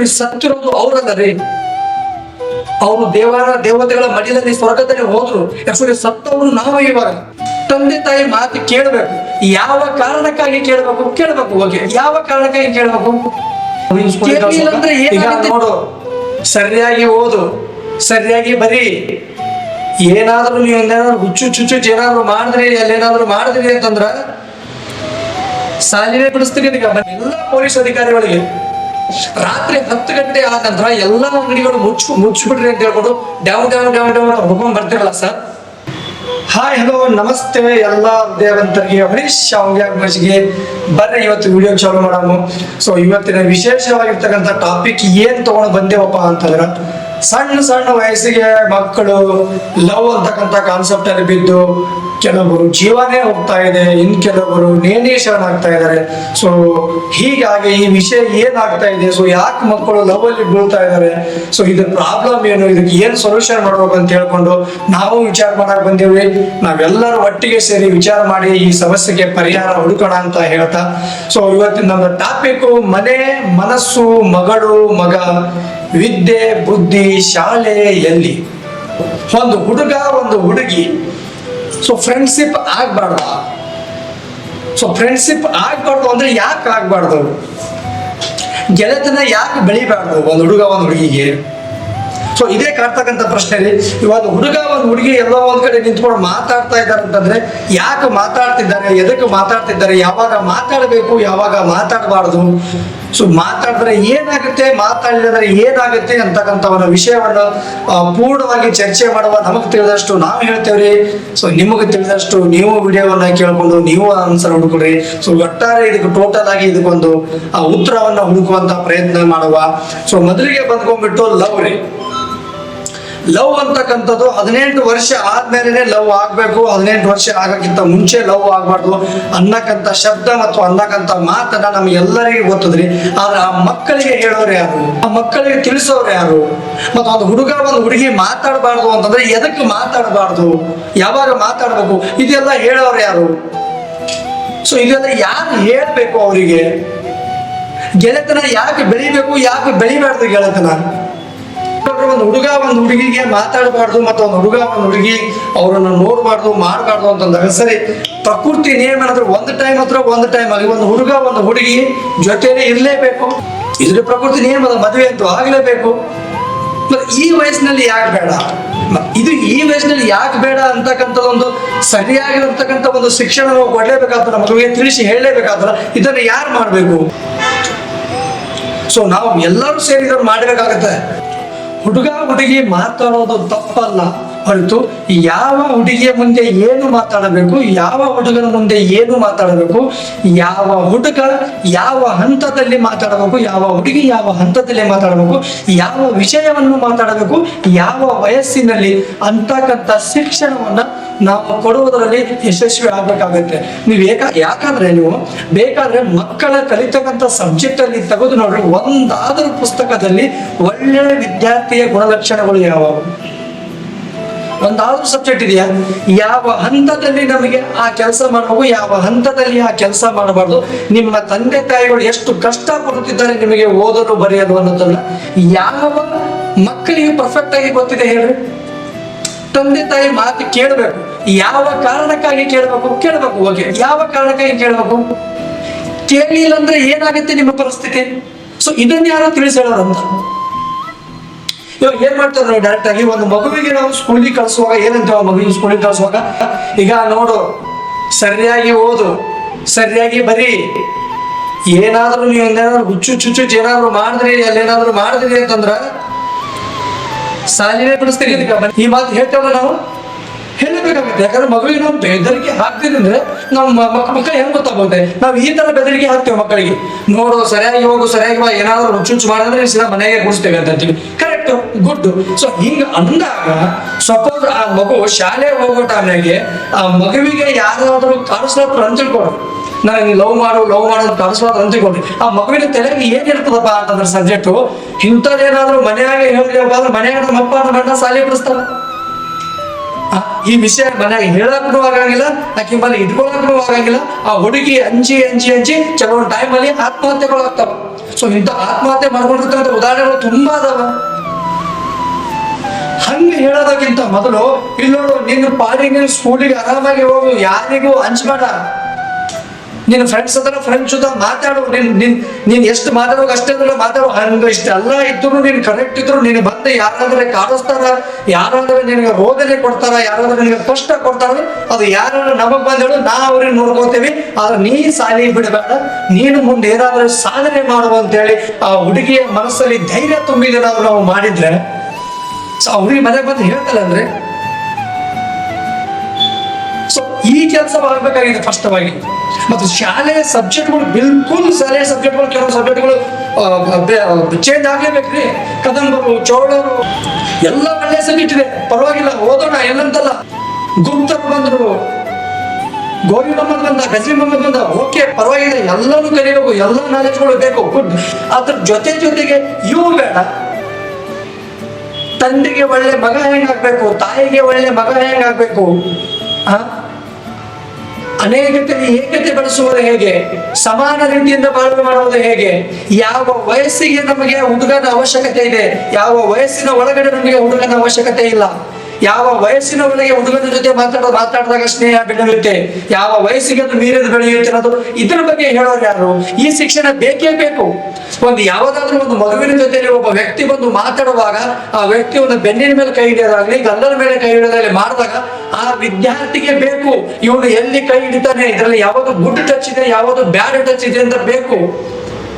Actually ಸತ್ತಿರೋದು ಅವರಲ್ಲರಿ. ಅವರು ದೇವರ ದೇವತೆಗಳ ಮಡಿಲಲ್ಲಿ ಸ್ವರ್ಗದಲ್ಲಿ ಹೋದ್ರು. ಯಾಕಂದ್ರೆ ಸತ್ತವರು ನಾವು ಇವಾಗ. ತಂದೆ ತಾಯಿ ಮಾತು ಕೇಳಬೇಕು. ಯಾವ ಕಾರಣಕ್ಕಾಗಿ ಕೇಳಬೇಕು? ಕೇಳಬೇಕು ಹೋಗಿ. ಯಾವ ಕಾರಣಕ್ಕಾಗಿ ಕೇಳಬೇಕು? ನೋಡು. ಸರಿಯಾಗಿ ಓದು. ಸರಿಯಾಗಿ ಬರೀ. ಏನಾದ್ರೂ ನೀವು ಏನಾದ್ರು ಹುಚ್ಚು ಚುಚ್ಚು ಏನಾದ್ರು ಮಾಡಿದ್ರಿ, ಅಲ್ಲೇನಾದ್ರು ಮಾಡಿದ್ರಿ ಅಂತಂದ್ರ, ಸಾಲಿನೇ ಬಿಡಿಸ್ತೀನಿ ಈಗ ಎಲ್ಲ ಪೊಲೀಸ್ ಅಧಿಕಾರಿಗಳಿಗೆ ರಾತ್ರಿ ಹತ್ತು ಗಂಟೆ ಆದ ನಂತರ ಎಲ್ಲ ಅಂಗಡಿಗಳು ಮುಚ್ಚು ಮುಚ್ಚಿಬಿಡ್ರಿ ಅಂತ ಹೇಳ್ಕೊಂಡು ಡ್ಯಾವ್ ಡ್ಯಾವ್ ಡ್ಯಾವ್ ಡ್ಯಾವ್ ಅಂತ ಹುಡ್ಕೊಂಡ್ ಬರ್ತಿರಲ್ಲ ಸರ್. ಹಾಯ್, ಹಲೋ, ನಮಸ್ತೆ ಎಲ್ಲ ದೇವಂತರಿಗೆ ಹರೀಶ್ ಶಾವ್ಯಾಗ್ಮಸ್ಗೆ ಬರ್ರಿ, ಇವತ್ತು ವಿಡಿಯೋ ಚಾಲು ಮಾಡಾಮು ಸೊ ಇವತ್ತಿನ ವಿಶೇಷವಾಗಿರ್ತಕ್ಕಂಥ ಟಾಪಿಕ್ ಏನ್ ತಗೊಂಡು ಬಂದೇವಪ್ಪ ಅಂತಂದ್ರೆ, ಸಣ್ಣ ಸಣ್ಣ ವಯಸ್ಸಿಗೆ ಮಕ್ಕಳು ಲವ್ ಅಂತಕ್ಕಂಥ ಕಾನ್ಸೆಪ್ಟ್ ಅಲ್ಲಿ ಬಿದ್ದು ಕೆಲವರು ಜೀವನೇ ಹೋಗ್ತಾ ಇದೆ, ಇನ್ ಕೆಲವರು ನೇಣಿ ಶರಣಾಗ್ತಾ ಇದ್ದಾರೆ. ಸೊ ಹೀಗಾಗಿ ಈ ವಿಷಯ ಏನಾಗ್ತಾ ಇದೆ? ಸೊ ಯಾಕೆ ಮಕ್ಕಳು ಲವ್ ಅಲ್ಲಿ ಬೀಳ್ತಾ ಇದ್ದಾರೆ? ಸೊ ಇದ್ರ ಪ್ರಾಬ್ಲಮ್ ಏನು? ಇದಕ್ಕೆ ಏನ್ ಸೊಲ್ಯೂಷನ್ ಮಾಡ್ಬೇಕು ಅಂತ ಹೇಳ್ಕೊಂಡು ನಾವು ವಿಚಾರ ಮಾಡಕ್ ಬಂದೇವಿ. ನಾವೆಲ್ಲರೂ ಒಟ್ಟಿಗೆ ಸೇರಿ ವಿಚಾರ ಮಾಡಿ ಈ ಸಮಸ್ಯೆಗೆ ಪರಿಹಾರ ಹುಡುಕೋಣ ಅಂತ ಹೇಳ್ತಾ. ಸೊ ಇವತ್ತಿನ ನಮ್ಮ ಟಾಪಿಕ್ ಮನೆ, ಮನಸ್ಸು, ಮಗಳು, ಮಗ, ವಿದ್ಯೆ, ಬುದ್ಧಿ, ಶಾಲೆ ಎಲ್ಲಿ? ಒಂದು ಹುಡುಗ, ಒಂದು ಹುಡುಗಿ ಸೊ ಫ್ರೆಂಡ್ಶಿಪ್ ಆಗ್ಬಾರ್ದ. ಸೊ ಫ್ರೆಂಡ್ಶಿಪ್ ಆಗ್ಬಾರ್ದು ಅಂದ್ರೆ ಯಾಕೆ ಆಗ್ಬಾರ್ದು? ಗೆಳೆತನ ಯಾಕೆ ಬೆಳಿಬಾರ್ದು? ಒಂದು ಹುಡುಗ, ಒಂದು ಹುಡುಗಿಗೆ. ಸೊ ಇದೇ ಕಾಡ್ತಕ್ಕಂಥ ಪ್ರಶ್ನೆ ರೀ ಇವಾಗ ಹುಡುಗ ಒಂದು ಹುಡುಗಿ ಎಲ್ಲ ಒಂದ್ ಕಡೆ ನಿಂತ್ಕೊಂಡು ಮಾತಾಡ್ತಾ ಇದ್ದಾರೆ ಅಂತಂದ್ರೆ ಯಾಕೆ ಮಾತಾಡ್ತಿದ್ದಾರೆ ಎದಕ್ಕೆ ಮಾತಾಡ್ತಿದ್ದಾರೆ ಯಾವಾಗ ಮಾತಾಡಬೇಕು ಯಾವಾಗ ಮಾತಾಡಬಾರ್ದು? ಸೊ ಮಾತಾಡಿದ್ರೆ ಏನಾಗುತ್ತೆ ಮಾತಾಡಿದ್ರೆ ಏನಾಗುತ್ತೆ ಅಂತಕ್ಕಂಥ ಒಂದು ವಿಷಯವನ್ನು ಪೂರ್ಣವಾಗಿ ಚರ್ಚೆ ಮಾಡುವ ನಮಗೆ ತಿಳಿದಷ್ಟು ನಾವು ಹೇಳ್ತೇವ್ರಿ. ಸೊ ನಿಮಗೆ ತಿಳಿದಷ್ಟು ನೀವು ವಿಡಿಯೋವನ್ನ ಕೇಳ್ಕೊಂಡು ನೀವು ಆನ್ಸರ್ ಹುಡುಕ್ರಿ ಸೊ ಒಟ್ಟಾರೆ ಇದಕ್ಕೆ ಟೋಟಲ್ ಆಗಿ ಇದಕ್ಕೊಂದು ಆ, ಉತ್ತರವನ್ನ ಹುಡುಕುವಂತ ಪ್ರಯತ್ನ ಮಾಡುವ. ಸೊ ಮೊದಲಿಗೆ ಬಂದ್ಕೊಂಡ್ಬಿಟ್ಟು ಲವ್ ರೀ. ಲವ್ ಅಂತಕ್ಕಂಥದ್ದು ಹದಿನೆಂಟು ವರ್ಷ ಆದ್ಮೇಲೆ ಲವ್ ಆಗ್ಬೇಕು, ಹದಿನೆಂಟು ವರ್ಷ ಆಗಕ್ಕಿಂತ ಮುಂಚೆ ಲವ್ ಆಗ್ಬಾರ್ದು ಅನ್ನಕ್ಕಂಥ ಶಬ್ದ ಮತ್ತು ಅನ್ನಕ್ಕಂಥ ಮಾತನ್ನ ನಮ್ಗೆಲ್ಲರಿಗೂ ಗೊತ್ತದ್ರಿ. ಆದ್ರೆ ಆ ಮಕ್ಕಳಿಗೆ ಹೇಳೋರು ಯಾರು? ಆ ಮಕ್ಕಳಿಗೆ ತಿಳಿಸೋರು ಯಾರು? ಮತ್ತು ಒಂದು ಹುಡುಗ ಒಂದು ಹುಡುಗಿ ಮಾತಾಡಬಾರ್ದು ಅಂತಂದ್ರೆ ಎದಕ್ಕೆ ಮಾತಾಡಬಾರ್ದು? ಯಾವಾಗ ಮಾತಾಡ್ಬೇಕು? ಇದೆಲ್ಲ ಹೇಳೋರು ಯಾರು? ಸೊ ಇದೆಲ್ಲ ಯಾರು ಹೇಳ್ಬೇಕು ಅವರಿಗೆ? ಗೆಳೆತನ ಯಾಕೆ ಬೆಳಿಬೇಕು, ಯಾಕೆ ಬೆಳಿಬಾರ್ದು ಗೆಳೆತನ? ಒಂದು ಹುಡುಗ, ಒಂದು ಹುಡುಗಿಗೆ ಮಾತಾಡಬಾರ್ದು, ಮತ್ತೆ ಒಂದು ಹುಡುಗ, ಒಂದು ಹುಡುಗಿ ಅವರನ್ನ ನೋಡಬಾರ್ದು, ಮಾಡಬಾರ್ದು ಅಂತಂದಾಗ ಸರಿ ಪ್ರಕೃತಿ ನಿಯಮ ಅಂದ್ರೆ ಒಂದು ಟೈಮ್ ಹತ್ರ ಒಂದು ಟೈಮ್ ಆಗಿ, ಒಂದು ಹುಡುಗ, ಒಂದು ಹುಡುಗಿ ಜೊತೆನೆ ಇರಲೇಬೇಕು. ಇದ್ರ ಪ್ರಕೃತಿ ನಿಯಮ ಮದುವೆ ಅಂತೂ ಆಗಲೇಬೇಕು. ಈ ವಯಸ್ಸಿನಲ್ಲಿ ಯಾಕೆ ಬೇಡ? ಇದು ಈ ವಯಸ್ಸಿನಲ್ಲಿ ಯಾಕೆ ಬೇಡ ಅಂತಕ್ಕಂಥದ್ದೊಂದು ಸರಿಯಾಗಿರತಕ್ಕಂಥ ಒಂದು ಶಿಕ್ಷಣ ನಾವು ಕೊಡ್ಲೇಬೇಕಾದ್ರೆ ಮಗುವಿಗೆ ತಿಳಿಸಿ ಹೇಳಲೇಬೇಕಾದ್ರೆ ಇದನ್ನು ಯಾರು ಮಾಡಬೇಕು? ಸೊ ನಾವು ಎಲ್ಲರೂ ಸೇರಿ ಮಾಡಬೇಕಾಗತ್ತೆ. ಹುಡುಗ ಹುಡುಗಿ ಮಾತಾಡೋದು ತಪ್ಪಲ್ಲ. ಹೊರತು ಯಾವ ಹುಡುಗಿಯ ಮುಂದೆ ಏನು ಮಾತಾಡಬೇಕು, ಯಾವ ಹುಡುಗನ ಮುಂದೆ ಏನು ಮಾತಾಡಬೇಕು, ಯಾವ ಹುಡುಗ ಯಾವ ಹಂತದಲ್ಲಿ ಮಾತಾಡಬೇಕು, ಯಾವ ಹುಡುಗಿ ಯಾವ ಹಂತದಲ್ಲಿ ಮಾತಾಡಬೇಕು, ಯಾವ ವಿಷಯವನ್ನು ಮಾತಾಡಬೇಕು, ಯಾವ ವಯಸ್ಸಿನಲ್ಲಿ ಅಂತಕ್ಕಂಥ ಶಿಕ್ಷಣವನ್ನ ನಾವು ಕೊಡುವುದರಲ್ಲಿ ಯಶಸ್ವಿ ಆಗ್ಬೇಕಾಗತ್ತೆ. ನೀವು ಏಕ, ಯಾಕಂದ್ರೆ ನೀವು ಬೇಕಾದ್ರೆ ಮಕ್ಕಳ ಕಲಿತಕ್ಕಂಥ ಸಬ್ಜೆಕ್ಟ್ ಅಲ್ಲಿ ತೆಗೆದು ನೋಡ್ರಿ, ಒಂದಾದರೂ ಪುಸ್ತಕದಲ್ಲಿ ಒಳ್ಳೆಯ ವಿದ್ಯಾರ್ಥಿಯ ಗುಣಲಕ್ಷಣಗಳು ಯಾವ ಒಂದಾದ್ರೂ ಸಬ್ಜೆಕ್ಟ್ ಇದೆಯಾ? ಯಾವ ಹಂತದಲ್ಲಿ ನಮಗೆ ಆ ಕೆಲಸ ಮಾಡಬೇಕು, ಯಾವ ಹಂತದಲ್ಲಿ ಆ ಕೆಲಸ ಮಾಡಬಾರ್ದು? ನಿಮ್ಮ ತಂದೆ ತಾಯಿಗಳು ಎಷ್ಟು ಕಷ್ಟ ಪಡುತ್ತಿದ್ದಾರೆ ನಿಮಗೆ ಓದಲು ಬರೆಯಲು ಅನ್ನೋದನ್ನ ಯಾವ ಮಕ್ಕಳಿಗೆ ಪರ್ಫೆಕ್ಟ್ ಆಗಿ ಗೊತ್ತಿದೆ ಹೇಳ್ರಿ? ತಂದೆ ತಾಯಿ ಮಾತು ಕೇಳಬೇಕು. ಯಾವ ಕಾರಣಕ್ಕಾಗಿ ಕೇಳಬೇಕು? ಕೇಳಬೇಕು ಓಕೆ ಯಾವ ಕಾರಣಕ್ಕಾಗಿ ಕೇಳಬೇಕು? ಕೇಳಿಲ್ಲ ಅಂದ್ರೆ ಏನಾಗುತ್ತೆ ನಿಮ್ಮ ಪರಿಸ್ಥಿತಿ? ಸೊ ಇದನ್ನ ಯಾರೋ ತಿಳಿಸಿ ಹೇಳೋರಂತ ಇವಾಗ ಏನ್ ಮಾಡ್ತಾರೆ ನೋಡಿ ಡೈರೆಕ್ಟ್ ಆಗಿ ಒಂದು ಮಗುವಿಗೆ ನಾವು ಸ್ಕೂಲಿಗೆ ಕಳಿಸುವಾಗ ಏನಂತ ಮಗುವಿಗೆ ಸ್ಕೂಲಿಗೆ ಕಳಿಸುವಾಗ? ಈಗ ನೋಡು, ಸರಿಯಾಗಿ ಓದು, ಸರಿಯಾಗಿ ಬರೀ. ಏನಾದ್ರೂ ನೀವು ಏನಾದ್ರು ಹುಚ್ಚು ಚುಚ್ಚು ಏನಾದ್ರು ಮಾಡಿದ್ರಿ, ಅಲ್ಲೇನಾದ್ರು ಮಾಡಿದ್ರಿ ಅಂತಂದ್ರ, ಸಾಲಿನೇ ಬಿಡಿಸ್ತೀರಿ. ಈ ಮಾತು ಹೇಳ್ತೇವಲ್ಲ ನಾವು? ಹೇಳಬೇಕಾಗುತ್ತೆ ಯಾಕಂದ್ರೆ ಮಗುವಿಗೆ ನಾವು ಬೆದರಿಕೆ ಹಾಕ್ತೀವಿ ಅಂದ್ರೆ ನಾವು ಮಕ್ಕ ಮಕ್ಕಳು ಹೆಂಗ್ ಗೊತ್ತಾಗುತ್ತೆ ನಾವು ಈ ತರ ಬೆದರಿಕೆ ಹಾಕ್ತೇವೆ ಮಕ್ಕಳಿಗೆ. ನೋಡು, ಸರಿಯಾಗಿ ಹೋಗು, ಸರಿಯಾಗಿ ಏನಾದ್ರು ರುಚುಚು ಮಾಡಿದ್ರೆ ಸೀದಾ ಮನೆಗೆ ಕೂಡಿಸ್ತೇವೆ ಅಂತ ಅಂತೀವಿ. ಕರೆಕ್ಟ್ ಗುಡ್ ಸೊ ಹಿಂಗ ಅಂದಾಗ ಸಪೋಸ್ ಆ ಮಗು ಶಾಲೆ ಹೋಗೋ ಟೈಮ್ನಾಗೆ ಆ ಮಗುವಿಗೆ ಯಾರಾದ್ರೂ ಕಾಣಿಸ್ಲತ್ರ ಅಂತ ತಿಳ್ಕೊಡು ನನಗೆ ಲವ್ ಮಾಡು ಲವ್ ಮಾಡು ಅಂತ ಕಾಣಿಸ್ಲತ್ರ ಅಂತ ತಿಳ್ಕೊಡ್ರಿ ಆ ಮಗುವಿನ ತಲೆಗೆ ಏನಿರ್ತದಪ್ಪ ಅಂತಂದ್ರೆ ಸಬ್ಜೆಕ್ಟು ಇಂಥದ್ದೇನಾದ್ರೂ ಮನೆಯಾಗೆ ಹೇಳಿದ್ರೆ ಮನೆಯಾಗ ನಮ್ಮ ಅಪ್ಪ, ನಮ್ಮ ಅಣ್ಣ ಶಾಲೆ ಬಿಡಿಸ್ತಾರ ಈ ವಿಷಯ ಮನೆಯಾಗ ಹೇಳಕ್ಕೂ ಆಗಂಗಿಲ್ಲ, ಆಕೆ ಮೇಲೆ ಇಟ್ಕೊಳಕ್ಕೂ ಆಗಂಗಿಲ್ಲ. ಆ ಹುಡುಗಿ ಹಂಚಿ ಹಂಚಿ ಹಂಚಿ ಕೆಲವೊಂದು ಟೈಮಲ್ಲಿ ಆತ್ಮಹತ್ಯೆಗಳು ಆಗ್ತಾವ. ಸೊ ಇಂಥ ಆತ್ಮಹತ್ಯೆ ಮಾಡ್ಕೊಂಡಿರ್ತಕ್ಕಂಥ ಉದಾಹರಣೆಗಳು ತುಂಬಾ ಅದಾವ. ಹಂಗೆ ಹೇಳೋದಕ್ಕಿಂತ ಮೊದಲು, ಇಲ್ಲಿ ನೋಡು, ನಿನ್ನ ಪಾಡಿಗೆ ಸ್ಕೂಲಿಗೆ ಆರಾಮಾಗಿ ಹೋಗು, ಯಾರಿಗೂ ಹಂಚ್ಬೇಡ ನಿನ್ನ ಫ್ರೆಂಡ್ಸ್ ಅದರ ಫ್ರೆಂಡ್ಸ್ ಜೊತೆ ಮಾತಾಡು. ನಿನ್ ನಿನ್, ನೀನ್ ಎಷ್ಟು ಮಾತಾಡೋ ಅಷ್ಟೇ ಮಾತಾಡು. ಹಂಗ ಇಷ್ಟೆಲ್ಲ ಇದ್ರು ನೀನ್ ಕರೆಕ್ಟ್ ಇದ್ರು ನೀನು ಬಂದು ಯಾರಾದ್ರೆ ಕಾಡಿಸ್ತಾರ ಯಾರಾದ್ರೆ ನಿನಗೆ ರೋದನೆ ಕೊಡ್ತಾರ, ಯಾರಾದ್ರೆ ನಿನಗೆ ಕಷ್ಟ ಕೊಡ್ತಾರ, ಅದು ಯಾರು ನಮಗ್ ಬಂದೇಳು ನಾ ಅವ್ರಿಗೆ ನೋಡ್ಕೋತೀವಿ. ಆದ್ರೆ ನೀ ಸಾಲಿ ಬಿಡಬೇಡ. ನೀನು ಮುಂದೆ ಏನಾದ್ರೂ ಸಾಧನೆ ಮಾಡುವ ಅಂತೇಳಿ ಆ ಹುಡುಗಿಯ ಮನಸ್ಸಲ್ಲಿ ಧೈರ್ಯ ತುಂಬಿದ ನಾವು ಮಾಡಿದ್ರೆ. ಸೊ ಅವ್ರಿಗೆ ಮನೆಗೆ ಬಂದು ಹೇಳ್ತಲ್ಲ ಅಂದ್ರೆ ಈ ಕೆಲಸ ಆಗ್ಬೇಕಾಗಿದೆ ಸ್ಪಷ್ಟವಾಗಿ ಮತ್ತು ಶಾಲೆಯ ಸಬ್ಜೆಕ್ಟ್ಗಳು ಬಿಲ್ಕುಲ್ ಶಾಲೆಯ ಸಬ್ಜೆಕ್ಟ್ಗಳು ಕೆಲವು ಸಬ್ಜೆಕ್ಟ್ಗಳು ಚೇಂಜ್ ಆಗಲೇಬೇಕ್ರಿ ಕದಂಬರು, ಚೋಳರು, ಎಲ್ಲ ಒಳ್ಳೆ ಸಬ್ಜೆಕ್ಟ್ ಇದೆ. ಪರವಾಗಿಲ್ಲ, ಓದೋಣ, ಏನಂತಲ್ಲ. ಗುಪ್ತ ಬಂದರು. ಗೋವಿ ಮೊಹಮ್ಮದ್ ಬಂದ ಗಜರಿ ಮೊಹಮ್ಮದ್ ಬಂದ, ಓಕೆ, ಪರವಾಗಿಲ್ಲ ಎಲ್ಲರೂ ಕಲಿಬೇಕು, ಎಲ್ಲ ನಾಲೆಜ್ಗಳು ಬೇಕು, ಗುಡ್. ಅದ್ರ ಜೊತೆ ಜೊತೆಗೆ ಇವು ಬೇಡ. ತಂದೆಗೆ ಒಳ್ಳೆ ಮಗ ಹೆಂಗಾಗ್ಬೇಕು ತಾಯಿಗೆ ಒಳ್ಳೆ ಮಗ ಹೆಂಗಾಗ್ಬೇಕು ಆ? ಅನೇಕತೆಯಲ್ಲಿ ಏಕತೆ ಬಳಸುವುದು ಹೇಗೆ? ಸಮಾನ ರೀತಿಯಿಂದ ಬಾಳ್ವೆ ಮಾಡುವುದು ಹೇಗೆ? ಯಾವ ವಯಸ್ಸಿಗೆ ನಮಗೆ ಹುಡುಗನ ಅವಶ್ಯಕತೆ ಇದೆ? ಯಾವ ವಯಸ್ಸಿನ ಒಳಗಡೆ ನಮಗೆ ಹುಡುಗನ ಅವಶ್ಯಕತೆ ಇಲ್ಲ? ಯಾವ ವಯಸ್ಸಿನ ಒಳಗೆ ಹುಡುಗನ ಜೊತೆ ಮಾತಾಡೋ, ಮಾತಾಡಿದಾಗ ಸ್ನೇಹ ಬೆಳೆಯುತ್ತೆ? ಯಾವ ವಯಸ್ಸಿಗೆ ಅದು ಮೀರಿದ ಬೆಳೆಯುತ್ತೆ ಅನ್ನೋದು ಇದ್ರ ಬಗ್ಗೆ ಹೇಳೋರು ಯಾರು? ಈ ಶಿಕ್ಷಣ ಬೇಕೇ ಬೇಕು. ಒಂದು ಯಾವುದಾದ್ರೂ ಒಂದು ಮಗುವಿನ ಜೊತೆಯಲ್ಲಿ ಒಬ್ಬ ವ್ಯಕ್ತಿ ಬಂದು ಮಾತಾಡುವಾಗ ಆ ವ್ಯಕ್ತಿ ಒಂದು ಬೆನ್ನಿನ ಮೇಲೆ ಕೈ ಹಿಡಿಯೋದಾಗ್ಲಿ ಗಲ್ಲರ ಮೇಲೆ ಕೈ ಹಿಡಿಯೋದಾಗ್ಲಿ ಮಾಡಿದಾಗ ಆ ವಿದ್ಯಾರ್ಥಿಗೆ ಬೇಕು. ಇವನು ಎಲ್ಲಿ ಕೈ ಹಿಡಿತಾನೆ? ಇದರಲ್ಲಿ ಯಾವುದು ಗುಡ್ ಟಚ್ ಇದೆ, ಯಾವುದು ಬ್ಯಾಡ್ ಟಚ್ ಇದೆ ಅಂತ ಬೇಕು.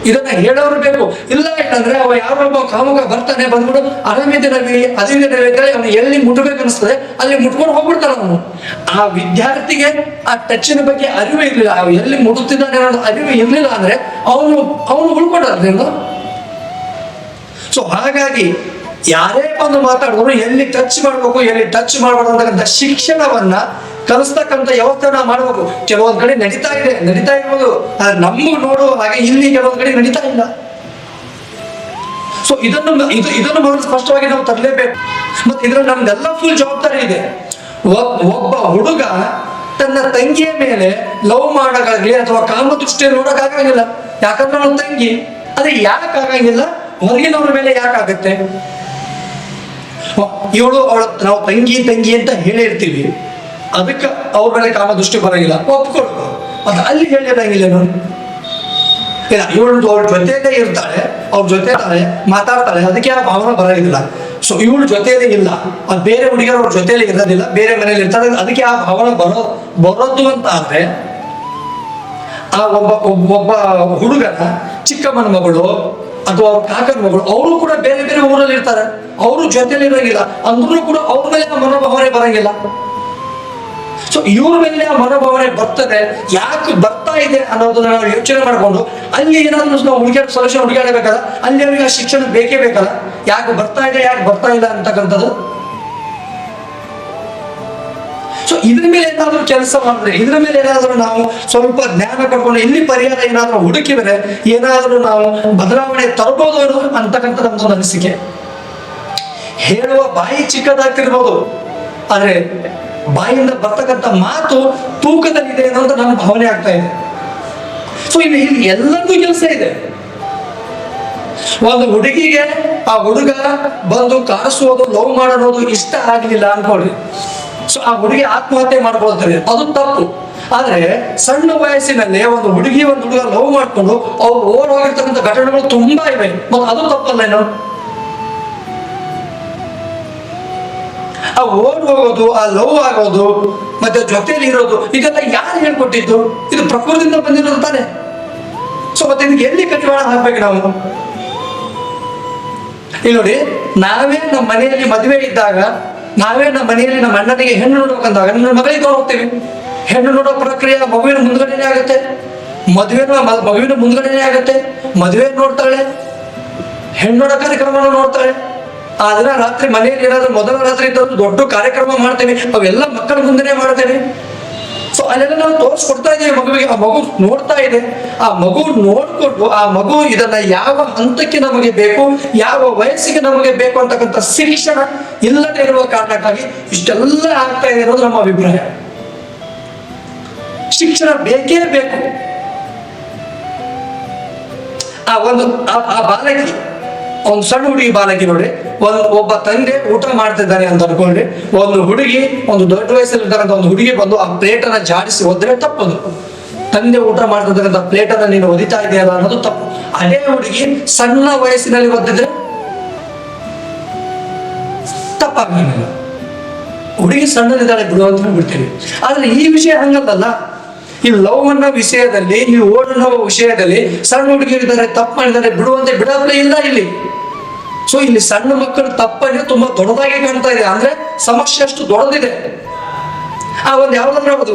ಇದನ್ನ ಹೇಳೋರು ಬೇಕು. ಇಲ್ಲ ಅಂತಂದ್ರೆ ಅವ ಯಾರೊಬ್ಬ ಕಾಮುಕ ಬರ್ತಾನೆ ಬಂದ್ಬಿಟ್ಟು ಆರಾಮಿದೆ ರವಿ ಅವನು ಎಲ್ಲಿ ಮುಟ್ಬೇಕು ಅನಿಸ್ತದೆ, ಅಲ್ಲಿ ಮುಟ್ಕೊಂಡು ಹೋಗ್ಬಿಡ್ತಾನ ಅವನು. ಆ ವಿದ್ಯಾರ್ಥಿಗೆ ಆ ಟಚ್ಚಿನ ಬಗ್ಗೆ ಅರಿವು ಇರಲಿಲ್ಲ. ಎಲ್ಲಿ ಮುಡುತ್ತಿದ್ದಾನೆ ಅನ್ನೋದು ಅರಿವು ಇರಲಿಲ್ಲ ಅಂದ್ರೆ ಅವನು ಅವನು ಉಳ್ಕೊಂಡ್ರಿಂದ ಸೊ ಹಾಗಾಗಿ ಯಾರೇ ಬಂದು ಮಾತಾಡಿದ್ರು ಎಲ್ಲಿ ಟಚ್ ಮಾಡ್ಬೇಕು, ಎಲ್ಲಿ ಟಚ್ ಮಾಡಬಾರ್ದು ಅಂತಕ್ಕಂಥ ಶಿಕ್ಷಣವನ್ನ ಕಲಿಸ್ತಕ್ಕಂಥ ವ್ಯವಸ್ಥೆ ನಾವು ಮಾಡಬೇಕು. ಕೆಲವೊಂದ್ ಕಡೆ ನಡೀತಾ ಇದೆ, ನಡೀತಾ ಇರ್ಬೋದು. ಆದ್ರೆ ನಮಗೂ ನೋಡುವ ಹಾಗೆ ಇಲ್ಲಿ ಕೆಲವೊಂದ್ ಕಡೆ ನಡೀತಾ ಇಲ್ಲ. ಸೊ ಇದನ್ನು ಇದು ಇದನ್ನು ಮೊದಲು ಸ್ಪಷ್ಟವಾಗಿ ನಾವು ತರಲೇಬೇಕು. ಮತ್ತೆ ಇದ್ರಲ್ಲಿ ನಮ್ಗೆಲ್ಲ ಫುಲ್ ಜವಾಬ್ದಾರಿ ಇದೆ. ಒಬ್- ಒಬ್ಬ ಹುಡುಗ ತನ್ನ ತಂಗಿಯ ಮೇಲೆ ಲವ್ ಮಾಡೋಕ್ಕಾಗ್ಲಿ ಅಥವಾ ಕಾಮದೃಷ್ಟಿ ನೋಡೋಕ್ಕಾಗಂಗಿಲ್ಲ. ಯಾಕಂದ್ರೆ ಅವನ ತಂಗಿ. ಅದೇ ಯಾಕಾಗಂಗಿಲ್ಲ? ಹೊರಗಿನವ್ರ ಮೇಲೆ ಯಾಕೆ ಆಗುತ್ತೆ ಇವಳು ಅವಳ ನಾವು ತಂಗಿ ತಂಗಿ ಅಂತ ಹೇಳಿರ್ತೀವಿ ಅದಕ್ಕೆ ಅವ್ರ ಮೇಲೆ ಕಾಮದೃಷ್ಟಿ ಬರಂಗಿಲ್ಲ. ಒಪ್ಕೊಡು. ಅದು ಅಲ್ಲಿ ಹೇಳಿರಂಗಿಲ್ಲ ನಾನು ಇಲ್ಲ ಇವಳು ಅವ್ರ ಜೊತೆಯಲ್ಲೇ ಇರ್ತಾಳೆ, ಅವ್ರ ಜೊತೆ ಮಾತಾಡ್ತಾಳೆ, ಅದಕ್ಕೆ ಆ ಭಾವನೆ ಬರೋದಿಲ್ಲ ಸೊ ಇವಳು ಜೊತೆಯಲ್ಲೇ ಇಲ್ಲ. ಆ ಬೇರೆ ಹುಡುಗಿಯರು ಅವ್ರ ಜೊತೆಯಲ್ಲಿ ಇರೋದಿಲ್ಲ, ಬೇರೆ ಮನೆಯಲ್ಲಿ ಇರ್ತಾರೆ. ಅದಕ್ಕೆ ಆ ಭಾವನೆ ಬರೋ, ಬರೋದು ಅಂತ ಆದ್ರೆ, ಆ ಒಬ್ಬ ಒಬ್ಬ ಹುಡುಗನ ಚಿಕ್ಕಮ್ಮನ ಮಗಳು ಅಥವಾ ಅವ್ರ ಕಾಕನ ಮಗಳು, ಅವರು ಕೂಡ ಬೇರೆ ಬೇರೆ ಊರಲ್ಲಿ ಇರ್ತಾರೆ. ಅವರು ಜೊತೆಲಿ ಇರಂಗಿಲ್ಲ. ಅಂದ್ರೂ ಕೂಡ ಅವ್ರ ಮೇಲೆ ಆ ಮನೋಭಾವನೆ ಬರಂಗಿಲ್ಲ. ಸೊ ಇವ್ರ ಮೇಲೆ ಆ ಮನೋಭಾವನೆ ಬರ್ತದೆ. ಯಾಕೆ ಬರ್ತಾ ಇದೆ ಅನ್ನೋದನ್ನ ನಾವು ಯೋಚನೆ ಮಾಡಿಕೊಂಡು, ಅಲ್ಲಿ ಏನಾದ್ರು ನಾವು ಹುಡುಗಿಯರ್ ಸೊಲ್ಯೂಷನ್ ಹುಡುಗಾಡಬೇಕಲ್ಲ ಅಲ್ಲಿ ಅವರಿಗೆ ಆ ಶಿಕ್ಷಣ ಬೇಕೇ ಬೇಕಲ್ಲ. ಯಾಕೆ ಬರ್ತಾ ಇದೆ, ಯಾಕೆ ಬರ್ತಾ ಇಲ್ಲ ಅಂತಕ್ಕಂಥದ್ದು. ಸೊ ಇದ್ರ ಮೇಲೆ ಏನಾದರೂ ಕೆಲಸ ಮಾಡಿದ್ರೆ, ಇದ್ರ ಮೇಲೆ ಏನಾದರೂ ನಾವು ಸ್ವಲ್ಪ ಜ್ಞಾನ ಕಟ್ಕೊಂಡು ಇಲ್ಲಿ ಪರಿಹಾರ ಏನಾದರೂ ಹುಡುಕಿದ್ರೆ ಏನಾದರೂ ನಾವು ಬದಲಾವಣೆ ತರಬಹುದು ಅಂತಕ್ಕಂಥ ನಮ್ದೊಂದು ಅನಿಸಿಕೆ. ಹೇಳುವ ಬಾಯಿ ಚಿಕ್ಕದಾಗ್ತಿರ್ಬೋದು, ಆದ್ರೆ ಬಾಯಿಂದ ಬರ್ತಕ್ಕಂಥ ಮಾತು ತೂಕದಲ್ಲಿದೆ ಅನ್ನೋದು ನನ್ನ ಭಾವನೆ ಆಗ್ತಾ ಇದೆ. ಸೊ ಇಲ್ಲಿ ಇಲ್ಲಿ ಎಲ್ಲರಿಗೂ ಕೆಲಸ ಇದೆ. ಒಂದು ಹುಡುಗಿಗೆ ಆ ಹುಡುಗ ಬಂದು ಕಾಸುವುದು ಲವ್ ಮಾಡೋದು ಇಷ್ಟ ಆಗ್ಲಿಲ್ಲ ಅನ್ಕೊಳ್ಳಿ ಸೊ ಆ ಹುಡುಗಿ ಆತ್ಮಹತ್ಯೆ ಮಾಡ್ಕೊಳ್ತಾರೆ ಅದು ತಪ್ಪು. ಆದ್ರೆ, ಸಣ್ಣ ವಯಸ್ಸಿನಲ್ಲಿ ಒಂದು ಹುಡುಗಿ, ಒಂದು ಹುಡುಗ ಲವ್ ಮಾಡ್ಕೊಂಡು ಅವ್ರು ಓಡ್ ಹೋಗಿರ್ತಕ್ಕಂಥ ಘಟನೆಗಳು ತುಂಬಾ ಇವೆ. ಮತ್ತೆ ಅದು ತಪ್ಪಲ್ಲ ಏನು? ಆ ಓಡ್ ಹೋಗೋದು, ಆ ಲವ್ ಆಗೋದು, ಮತ್ತೆ ಜೊತೆಲಿ ಇರೋದು, ಇದೆಲ್ಲ ಯಾರು ಹೇಳ್ಕೊಟ್ಟಿದ್ದು? ಇದು ಪ್ರಕೃತಿಯಿಂದ ಬಂದಿರೋದು ತಾನೆ. ಸೊ ಮತ್ತೆ ಇದಕ್ಕೆ ಎಲ್ಲಿ ಕಡಿವಾಣ ಹಾಕ್ಬೇಕು ನಾವು? ಇಲ್ಲಿ ನೋಡಿ, ನಾವೇ ನಮ್ಮ ಮನೆಯಲ್ಲಿ ಮದುವೆ ಇದ್ದಾಗ ನಾವೇ ನಮ್ಮ ಮನೆಯಲ್ಲಿ ನಮ್ಮ ಅಣ್ಣನಿಗೆ ಹೆಣ್ಣು ನೋಡ್ಬೇಕಂದಾಗ ನನ್ನ ಮಗಳಿಗೆ ಹೋಗ್ತೀವಿ. ಹೆಣ್ಣು ನೋಡೋ ಪ್ರಕ್ರಿಯೆ ಮಗುವಿನ ಮುಂದ್ಗಡೆನೇ ಆಗುತ್ತೆ. ಮದುವೆ ಮಗುವಿನ ಮುಂದ್ಗಡೆನೆ ಆಗುತ್ತೆ. ಮದುವೆ ನೋಡ್ತಾಳೆ. ಹೆಣ್ಣು ನೋಡೋ ಕಾರ್ಯಕ್ರಮ ನೋಡ್ತಾಳೆ. ಆ ದಿನ ರಾತ್ರಿ ಮನೆಯಲ್ಲಿ ಏನಾದ್ರು ಮೊದಲ ರಾತ್ರಿ ಇದ್ದದ್ದು ದೊಡ್ಡ ಕಾರ್ಯಕ್ರಮ ಮಾಡ್ತೇವೆ. ಅವೆಲ್ಲ ಮಕ್ಕಳ ಮುಂದೆನೆ ಮಾಡ್ತೇವೆ. ಸೊ ಅಲ್ಲೆಲ್ಲ ನಾವು ತೋರಿಸ್ಕೊಡ್ತಾ ಇದೀವಿ ಮಗುವಿಗೆ, ಆ ಮಗು ನೋಡ್ತಾ ಇದೆ. ಆ ಮಗು ನೋಡ್ಕೊಂಡು, ಆ ಮಗು ಇದನ್ನ ಯಾವ ಹಂತಕ್ಕೆ ನಮಗೆ ಬೇಕು, ಯಾವ ವಯಸ್ಸಿಗೆ ನಮಗೆ ಬೇಕು ಅಂತಕ್ಕಂಥ ಶಿಕ್ಷಣ ಇಲ್ಲದೆ ಇರುವ ಕಾರಣಕ್ಕಾಗಿ ಇಷ್ಟೆಲ್ಲ ಆಗ್ತಾ ಇದೆ ಅನ್ನೋದು ನಮ್ಮ ಅಭಿಪ್ರಾಯ. ಶಿಕ್ಷಣ ಬೇಕೇ ಬೇಕು. ಆ ಒಂದು, ಆ- ಬಾಲಕಿ ಒಂದು ಸಣ್ಣ ಹುಡುಗಿ ಬಾಲಕಿ ನೋಡಿ ಒಂದು ಒಬ್ಬ ತಂದೆ ಊಟ ಮಾಡ್ತಿದ್ದಾನೆ ಅಂತ ಅನ್ಕೊಂಡ್ರಿ ಒಂದು ಹುಡುಗಿ, ಒಂದು ದೊಡ್ಡ ವಯಸ್ಸಲ್ಲಿ ಇರ್ತಕ್ಕಂಥ ಒಂದು ಹುಡುಗಿ ಬಂದು ಆ ಪ್ಲೇಟ್ ಅನ್ನ ಜಾಡಿಸಿ ಒದ್ರೆ ತಪ್ಪದು. ತಂದೆ ಊಟ ಮಾಡ್ತಿರ್ತಕ್ಕಂಥ ಪ್ಲೇಟ್ ಅನ್ನ ನೀನು ಒದಿತಾ ಇದೆಯಲ್ಲ ಅನ್ನೋದು ತಪ್ಪು. ಅದೇ ಹುಡುಗಿ ಸಣ್ಣ ವಯಸ್ಸಿನಲ್ಲಿ ಒದ್ದಿದ್ರೆ ತಪ್ಪಾಗಲಿಲ್ಲ ಹುಡುಗಿ ಸಣ್ಣದಿದ್ದಾಳೆ ಬಿಡು ಅಂತ ಬಿಡ್ತೀವಿ ಆದ್ರೆ ಈ ವಿಷಯ ಹಂಗಲ್ಲ ಈ ಲವ್ ಅನ್ನೋ ವಿಷಯದಲ್ಲಿ, ಈ ಓಡ್ ಅನ್ನೋ ವಿಷಯದಲ್ಲಿ ಸಣ್ಣ ಹುಡುಗಿ ಇದ್ದಾರೆ ತಪ್ಪು ಮಾಡಿದ್ದಾರೆ ಬಿಡುವಂತೆ ಬಿಡಪ್ಲೇ ಇಲ್ಲ ಇಲ್ಲಿ. ಸೊ ಇಲ್ಲಿ ಸಣ್ಣ ಮಕ್ಕಳ ತಪ್ಪಲ್ಲಿ ತುಂಬಾ ದೊಡ್ಡದಾಗಿ ಕಾಣ್ತಾ ಇದೆ. ಅಂದ್ರೆ ಸಮಸ್ಯೆ ಅಷ್ಟು ದೊಡ್ಡದಿದೆ. ಆ, ಒಂದು ಯಾವ್ದಂದ್ರೆ ಅದು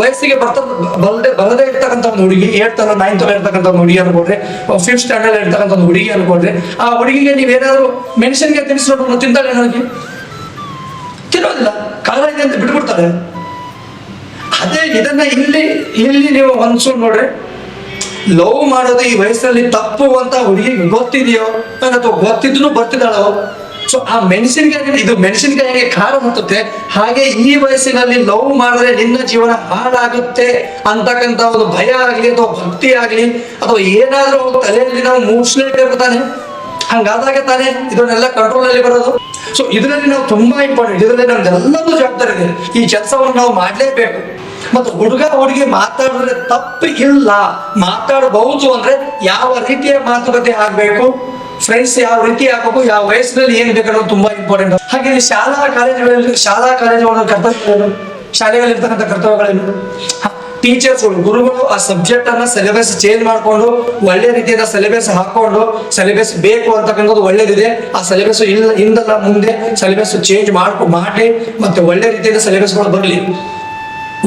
ವಯಸ್ಸಿಗೆ ಬರ್ತ, ಬಲ್ದೆ, ಬರದೇ ಇರ್ತಕ್ಕಂಥ ಒಂದು ಹುಡುಗಿ ಏಟ್ ತರ ನೈನ್ತ್ ಇರ್ತಕ್ಕಂಥ ಒಂದು ಹುಡುಗಿ ಅನ್ಕೊಡ್ರಿ ಫಿಫ್ತ್ ಸ್ಟ್ಯಾಂಡರ್ಡ್ ಇರ್ತಕ್ಕಂಥ ಒಂದು ಹುಡುಗಿ ಅನ್ಕೊಡ್ರಿ, ಆ ಹುಡುಗಿಗೆ ನೀವೇನಾದ್ರು ಮೆಣಸಿನ್ಗೆ ತಿನ್ನಿಸ್ಕೊಂಡು ತಿಂತಾಳೆ ನನಗೆ ತಿನ್ನೋದಿಲ್ಲ. ಕಾಲ ಇದೆ ಅಂತ ಬಿಟ್ಬಿಡ್ತಾರೆ ಅದೇ ಇದನ್ನ ಇಲ್ಲಿ ಇಲ್ಲಿ ನೀವು ಅನ್ಸು ನೋಡ್ರಿ ಲವ್ ಮಾಡೋದು ಈ ವಯಸ್ಸಲ್ಲಿ ತಪ್ಪು ಅಂತ ಹುಡುಗಿಗೆ ಗೊತ್ತಿದೆಯೋ? ಅಥವಾ ಗೊತ್ತಿದ್ರು ಬರ್ತಿದ್ದಾಳೋ? ಸೊ ಆ ಮೆಣಸಿನಕಾಯಿ ಇದು ಮೆಣಸಿನಕಾಯಿಗೆ ಖಾರ ಹತ್ತುತ್ತೆ ಹಾಗೆ ಈ ವಯಸ್ಸಿನಲ್ಲಿ ಲವ್ ಮಾಡಿದ್ರೆ ನಿನ್ನ ಜೀವನ ಹಾಳಾಗುತ್ತೆ ಅಂತಕ್ಕಂತ ಒಂದು ಭಯ ಆಗ್ಲಿ ಅಥವಾ ಭಕ್ತಿ ಆಗ್ಲಿ, ಅಥವಾ ಏನಾದ್ರೂ ತಲೆಯಲ್ಲಿ ನಾವು ಮೂಡ್ಸ್ಲೇಬೇಕು ತಾನೆ? ಹಂಗಾದಾಗ ತಾನೆ ಇದನ್ನೆಲ್ಲ ಕಂಟ್ರೋಲ್ ಅಲ್ಲಿ ಬರೋದು? ಸೊ ಇದರಲ್ಲಿ ನಾವು ತುಂಬಾ ಇಂಪಾರ್ಟೆಂಟ್ ಇದರಲ್ಲಿ ನಮ್ದೆಲ್ಲರೂ ಜವಾಬ್ದಾರಿ ಇದೆ. ಈ ಕೆಲಸವನ್ನು ನಾವು ಮಾಡಲೇಬೇಕು. ಮತ್ತು ಹುಡುಗ ಹುಡುಗಿ ಮಾತಾಡಿದ್ರೆ ತಪ್ಪು ಇಲ್ಲ ಮಾತಾಡಬಹುದು ಅಂದ್ರೆ ಯಾವ ರೀತಿಯ ಮಾತುಕತೆ ಆಗ್ಬೇಕು? ಫ್ರೆಂಡ್ಸ್ ಯಾವ ರೀತಿ ಆಗಬೇಕು? ಯಾವ ವಯಸ್ಸಿನಲ್ಲಿ ಏನ್ ಬೇಕು ಅನ್ನೋದು ತುಂಬಾ ಇಂಪಾರ್ಟೆಂಟ್ ಹಾಗೆ ಶಾಲಾ ಕಾಲೇಜುಗಳಲ್ಲಿ, ಶಾಲಾ ಕಾಲೇಜುಗಳ ಕರ್ತವ್ಯಗಳೇನು? ಶಾಲೆಗಳಿರ್ತಕ್ಕಂಥ ಕರ್ತವ್ಯಗಳೇನು? ಟೀಚರ್ಸ್ಗಳು ಗುರುಗಳು ಆ ಸಬ್ಜೆಕ್ಟ್ ಅನ್ನ ಸಿಲೆಬಸ್ ಚೇಂಜ್ ಮಾಡಿಕೊಂಡು ಒಳ್ಳೆ ರೀತಿಯಾದ ಸಿಲೆಬಸ್ ಹಾಕೊಂಡು ಸಿಲೆಬಸ್ ಬೇಕು ಅಂತಕ್ಕಂಥದ್ದು ಒಳ್ಳೇದಿದೆ. ಆ ಸಿಲೆಬಸ್ ಇಲ್ಲ ಹಿಂದಲ್ಲ ಮುಂದೆ ಸಿಲೆಬಸ್ ಚೇಂಜ್ ಮಾಡ್ಕೊ ಮಾಡಿ ಮತ್ತೆ ಒಳ್ಳೆ ರೀತಿಯಿಂದ ಸಿಲೆಬಸ್ಗಳು ಬರಲಿ.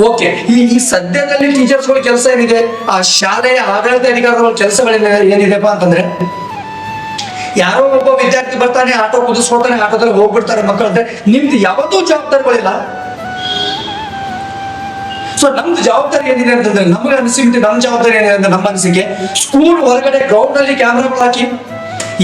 ಓಕೆ ಈ ಈ ಸದ್ಯದಲ್ಲಿ ಟೀಚರ್ಸ್ಗಳ ಕೆಲಸ ಏನಿದೆ? ಆ ಶಾಲೆಯ ಆಡಳಿತ ಅಧಿಕಾರಿಗಳ ಕೆಲಸಗಳೇನ ಏನಿದೆಪ್ಪ ಅಂತಂದ್ರೆ, ಯಾರೋ ಒಬ್ಬ ವಿದ್ಯಾರ್ಥಿ ಬರ್ತಾನೆ, ಆಟೋ ಕುದಿಸ್ಕೊಳ್ತಾನೆ ಆಟೋದಲ್ಲಿ ಹೋಗ್ಬಿಡ್ತಾರೆ ಮಕ್ಕಳು ಅಂದ್ರೆ ನಿಮ್ದು ಯಾವತ್ತೂ ಜವಾಬ್ದಾರಿಗಳಿಲ್ಲ. ಸೊ ನಮ್ದು ಜವಾಬ್ದಾರಿ ಏನಿದೆ ಅಂತಂದ್ರೆ ನಮಗೆ ಅನಿಸಿಕೆ ನಮ್ಮ ಜವಾಬ್ದಾರಿ ಏನಿದೆ ಅಂತ ನಮ್ಮ ಅನಿಸಿಕೆ ಸ್ಕೂಲ್ ಹೊರಗಡೆ ಗ್ರೌಂಡ್ನಲ್ಲಿ ಕ್ಯಾಮ್ರಾಗಳು ಹಾಕಿ,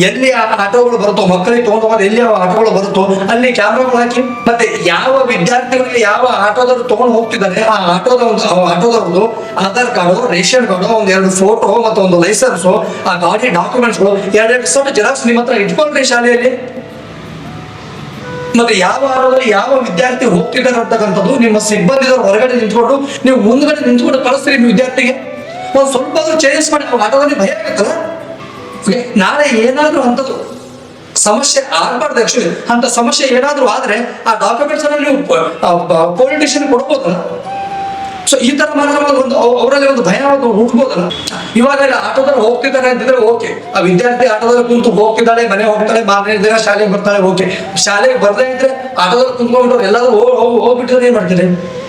ಎಲ್ಲಿ ಆಟೋಗಳು ಬರುತ್ತೋ, ಮಕ್ಕಳಿಗೆ ತಗೊಂಡು ಹೋಗೋದು ಎಲ್ಲಿ ಆಟೋಗಳು ಬರುತ್ತೋ, ಅಲ್ಲಿ ಕ್ಯಾಮ್ರಾಗಳು ಹಾಕಿ, ಮತ್ತೆ ಯಾವ ವಿದ್ಯಾರ್ಥಿಗಳಿಗೆ ಯಾವ ಆಟೋದವ್ರು ತಗೊಂಡು ಹೋಗ್ತಿದ್ದಾರೆ, ಆ ಆಟೋದ ಒಂದು ಆಟೋದವ್ರದ್ದು ಆಧಾರ್ ಕಾರ್ಡು, ರೇಷನ್ ಕಾರ್ಡು, ಒಂದ್ ಎರಡು ಫೋಟೋ ಮತ್ತು ಒಂದು ಲೈಸೆನ್ಸ್ ಆ ಗಾಡಿ ಡಾಕ್ಯುಮೆಂಟ್ಸ್ಗಳು ಎರಡೆರಡು ಸಾವಿರ ಜೆರಾಕ್ಸ್ ನಿಮ್ಮ ಹತ್ರ ಇಟ್ಕೊಂಡ್ರಿ ಶಾಲೆಯಲ್ಲಿ. ಮತ್ತೆ ಯಾವ ಆಟೋದಲ್ಲಿ ಯಾವ ವಿದ್ಯಾರ್ಥಿ ಹೋಗ್ತಿದ್ದಾರೆ ಅಂತಕ್ಕಂಥದ್ದು ನಿಮ್ಮ ಸಿಬ್ಬಂದಿದವರು ಹೊರಗಡೆ ನಿಂತ್ಕೊಂಡು ನೀವು ಮುಂದ್ಗಡೆ ನಿಂತ್ಕೊಂಡು ಕಳಿಸ್ತೀರಿ ನಿಮ್ಮ ವಿದ್ಯಾರ್ಥಿಗೆ. ಒಂದು ಸ್ವಲ್ಪ ಆದ್ರೂ ಚೇಂಜಸ್ ಮಾಡಿ ಆಟೋದಲ್ಲಿ ಭಯ ಆಗುತ್ತಲ್ಲ? ನಾಳೆ ಏನಾದ್ರೂ ಅಂಥದ್ದು, ಸಮಸ್ಯೆ ಆಗ್ಬಾರ್ದು ಆಕ್ಚುಲಿ ಅಂತ ಸಮಸ್ಯೆ ಏನಾದ್ರೂ ಆದ್ರೆ ಆ ಡಾಕ್ಯುಮೆಂಟ್ಸ್ ಅನ್ನ ನೀವು ಪೊಲಿಟಿಷಿಯನ್ ಕೊಡ್ಬೋದಲ್ಲ? ಸೊ ಈ ತರ ಮಾಡಿದ್ರೆ ಒಂದು ಅವ್- ಅವರಲ್ಲಿ ಒಂದು ಭಯ ಹುಡ್ಬೋದಲ್ಲ. ಇವಾಗ ಆಟೋದಲ್ಲಿ ಹೋಗ್ತಿದ್ದಾರೆ ಅಂತಿದ್ರೆ ಓಕೆ. ಆ ವಿದ್ಯಾರ್ಥಿ ಆಟೋದಲ್ಲಿ ಕುಂತು ಹೋಗ್ತಿದ್ದಾಳೆ ಮನೆ ಹೋಗ್ತಾಳೆ, ಮಾರನೇ ದಿನ ಶಾಲೆಗೆ ಬರ್ತಾಳೆ, ಓಕೆ. ಶಾಲೆಗೆ ಬರದೇ ಇದ್ರೆ ಆಟೋದಲ್ಲಿ ಕುಂತ್ಕೊಂಡು ಎಲ್ಲರೂ ಹೋಗ್ ಹೋಗ್- ಹೋಗ್ಬಿಟ್ಟಿದ್ರೆ ಏನ್ ಮಾಡ್ತೀರಿ?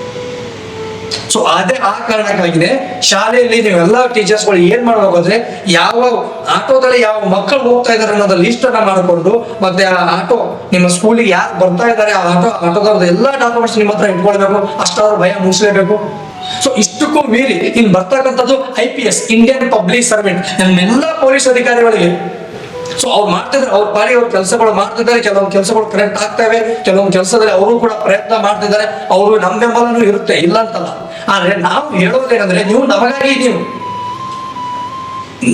ಸೊ ಅದೇ ಆ ಕಾರಣಕ್ಕಾಗಿದೆ ಶಾಲೆಯಲ್ಲಿ ನೀವೆಲ್ಲ ಟೀಚರ್ಸ್ಗಳು ಏನ್ ಮಾಡ್ಬೇಕಂದ್ರೆ ಯಾವ ಆಟೋದಲ್ಲಿ ಯಾವ ಮಕ್ಕಳು ಹೋಗ್ತಾ ಇದಾರೆ ಅನ್ನೋದ್ರ ಲಿಸ್ಟ್ ಅನ್ನ ಮಾಡಿಕೊಂಡು ಮತ್ತೆ ಆ ಆಟೋ ನಿಮ್ಮ ಸ್ಕೂಲಿಗೆ ಯಾರು ಬರ್ತಾ ಇದ್ದಾರೆ, ಆ ಆಟೋ ಆಟೋದವ್ರದ್ದು ಎಲ್ಲ ಡಾಕ್ಯುಮೆಂಟ್ಸ್ ನಿಮ್ಮ ಹತ್ರ ಇಟ್ಕೊಳ್ಬೇಕು, ಅಷ್ಟಾದ್ರೂ ಭಯ ಮುಗಿಸ್ಲೇಬೇಕು ಸೊ ಇಷ್ಟಕ್ಕೂ ಮೀರಿ ಇನ್ ಬರ್ತಕ್ಕಂಥದ್ದು I P S Indian public servant ನಮ್ಮೆಲ್ಲ ಪೊಲೀಸ್ ಅಧಿಕಾರಿಗಳಿಗೆ. ಸೊ ಅವ್ರು ಮಾಡ್ತಿದ್ರೆ, ಅವ್ರ ಪಾಡಿ ಅವ್ರ ಕೆಲಸಗಳು ಮಾಡ್ತಿದ್ದಾರೆ, ಕೆಲವೊಂದು ಕೆಲಸಗಳು ಕರೆಕ್ಟ್ ಆಗ್ತವೆ ಕೆಲವೊಂದು ಕೆಲಸದಲ್ಲಿ ಅವರು ಕೂಡ ಪ್ರಯತ್ನ ಮಾಡ್ತಿದ್ದಾರೆ, ಅವರು ನಮ್ಮ ಬೆಂಬಲನೂ ಇರುತ್ತೆ, ಇಲ್ಲ ಅಂತಲ್ಲ. ಆದ್ರೆ ನಾವು ಹೇಳೋದೇನಂದ್ರೆ ನೀವು ನಮಗಾಗಿ ನೀವು,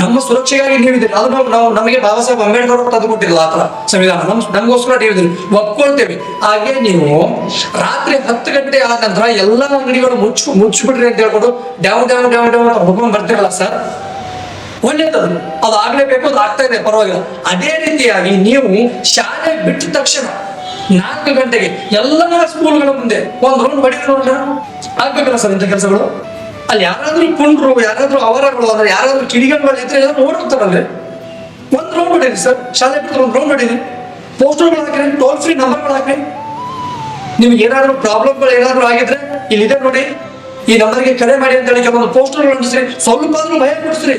ನಮ್ಮ ಸುರಕ್ಷೆಗಾಗಿ ನೀವಿದ್ದೀರಿ ಅದು ನಾವು ನಾವು ನಮಗೆ ಬಾಬಾ ಸಾಹೇಬ್ ಅಂಬೇಡ್ಕರ್ ಅವರು ತಂದು ಕೊಟ್ಟಿಲ್ಲ ಆತರ ಸಂವಿಧಾನ. ನಮ್ ನಮಗೋಸ್ಕರ ನೀವಿದ್ದೀರಿ ಒಪ್ಕೊಳ್ತೇವೆ. ಹಾಗೆ ನೀವು ರಾತ್ರಿ ಹತ್ತು ಗಂಟೆ ಆದ ನಂತರ ಎಲ್ಲ ಅಂಗಡಿಗಳು ಮುಚ್ಚು, ಮುಚ್ಚಿಬಿಡ್ರಿ ಅಂತ ಹೇಳ್ಕೊಂಡು ಡ್ಯಾವ್ ಡ್ಯಾವ್ ಡ್ಯಾವ್ ಡ್ಯಾವ್ ಅಂತ ಹುಡ್ಕೊಂಡ್ ಬರ್ತಿರಲ್ಲ ಸರ್? ಒಳ್ಳೇದದು. ಅದು ಆಗ್ಲೇಬೇಕು, ಅದು ಆಗ್ತಾ ಇದೆ, ಪರವಾಗಿಲ್ಲ. ಅದೇ ರೀತಿಯಾಗಿ ನೀವು ಶಾಲೆ ಬಿಟ್ಟ ತಕ್ಷಣ ನಾಲ್ಕು ಗಂಟೆಗೆ ಎಲ್ಲ ಸ್ಕೂಲ್ಗಳ ಮುಂದೆ ಒಂದು ರೌಂಡ್ ಬಡಿ ನೋಡ್ರ. ಆಗ್ಬೇಕಲ್ಲ ಸರ್ ಇಂಥ ಕೆಲಸಗಳು. ಅಲ್ಲಿ ಯಾರಾದ್ರೂ ಪುಂಡ್ರು, ಯಾರಾದ್ರೂ ಅವರಗಳು ಅಂದ್ರೆ ಯಾರಾದ್ರೂ ಕಿಡಿಗಳು ಇದ್ರೆ ಎಲ್ಲ ಓಡೋಗ್ತಾರಲ್ರಿ ಒಂದು ರೌಂಡ್ ಹೊಡೀರಿ ಸರ್. ಶಾಲೆ ಬಿಟ್ಟು ಒಂದು ರೌಂಡ್ ಹೊಡೀರಿ. ಪೋಸ್ಟರ್ಗಳು ಹಾಕ್ರಿ ಟೋಲ್ ಫ್ರೀ ನಂಬರ್ಗಳು ಹಾಕ್ರಿ. ನಿಮ್ಗೆ ಏನಾದ್ರು ಪ್ರಾಬ್ಲಮ್ಗಳು ಏನಾದ್ರು ಆಗಿದ್ರೆ ಇಲ್ಲಿದೆ ನೋಡಿ. ಈ ನಂಬರ್ಗೆ ಕರೆ ಮಾಡಿ ಅಂತ ಹೇಳಿ ಕೆಲವೊಂದು ಪೋಸ್ಟರ್ಗಳು ಅಂಟಿಸ್ರಿ. ಸ್ವಲ್ಪ ಆದ್ರೂ ಭಯ ಪಡಿಸ್ರಿ.